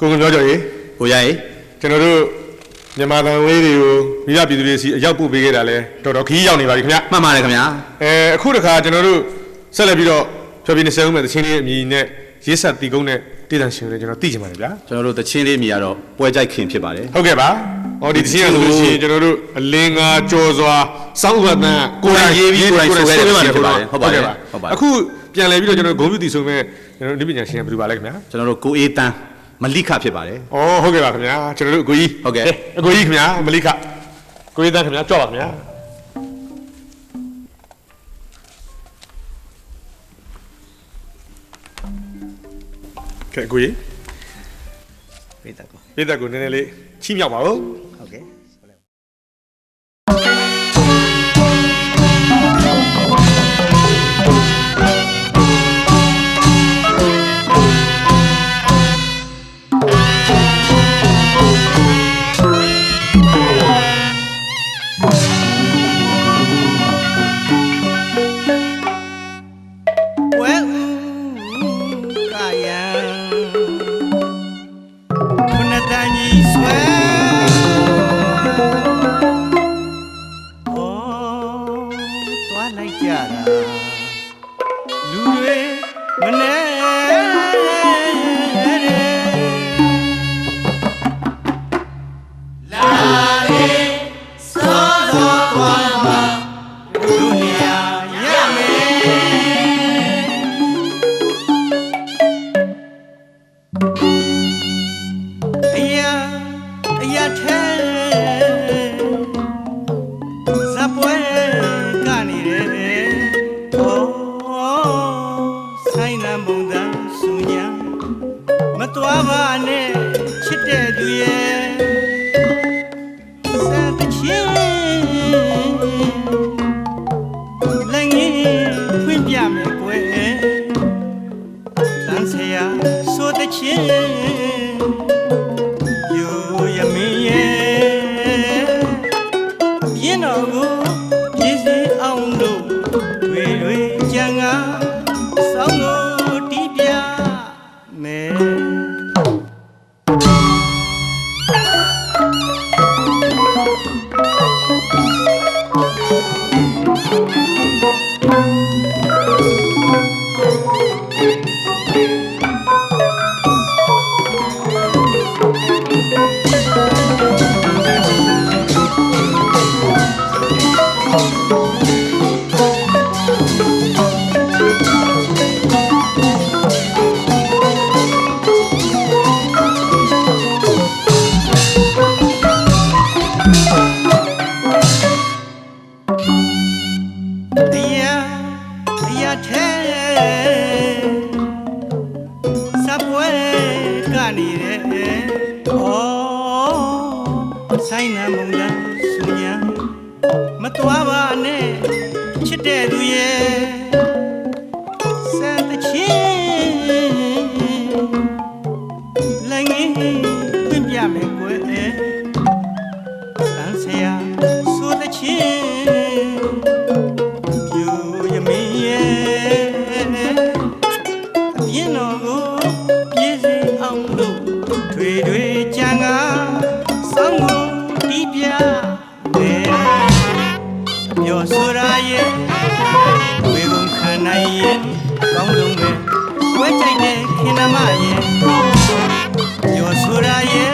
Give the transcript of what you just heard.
ကိုကပြောကြရေကိုရရေကျွန်တော်တို့မြန်မာတန်ဝေးတွေကိုမိဘပြည်သူတွေစီအရောက်ပို့ပေးခဲ့တာလဲတော်တော်ခီးရောက်နေပါပြီခင်ဗျမှတ်ပါတယ်ခင်ဗျာအဲအခုတခါကျွန်တော်တို့ဆက်လက်ပြီးတော့ဖြောပြနေစဲဦးမဲ့သချင်းလေးအမည်နဲ့ရေးဆက်တီကုန်းနဲ့တည်တံရှင်တွေကျွန်တော်သိချင်ပါတယ်ဗျာကျွန်တော်တို့တချင်းလေးမြည်ရတော့ပွဲကြိုက်ခင်ဖြစ်ပါတယ်ဟုတ်ကဲ့ပါဟောဒီသချင်းရဆိုလို့ရှိရင်ကျွန်တော်တို့အလင်းငါကြော်စွာစောင်းဥပဒန်ပါအခုပြန်လဲပြီးတော့ကျွန်တော်ဂုံပြူတီဆိုမဲ့ကျွန်တော်ဒီပညာရှင်ကဘယ်သူပါလဲခင်ဗျာကျွန်တော်တို့ကိုအေးတန်း မလိခဖြစ်ပါတယ်။အော်ဟုတ်ကဲ့ပါခင်ဗျာကျွန်တော်တို့အကိုကြီးဟုတ်ကဲ့အကိုကြီးခင်ဗျာမလိခကိုကြီးသားခင်ဗျာကြောက်ပါခင်ဗျာကဲအကိုကြီးပိတ်သက်ကောပြည်သက်ကိုနည်းနည်းလေးချိမြောက်ပါဦးဟုတ်ကဲ့ လူတွေမနေ ဖွင့်ပြမယ်ကွယ်တန်းဆရာဆိုတဲ့ချင်း ဆိုင်နံမုံတန်းဆူညာမတော်ပါနဲ့ချစ်တဲ့သူရဲ့ ဆိုတာရဲ့ဝေကုန်ခံနိုင်ရဲ့ကောင်းဆုံးပဲဝဲကြိုက်တဲ့ခင်နမရဲ့ပြောဆိုတာရဲ့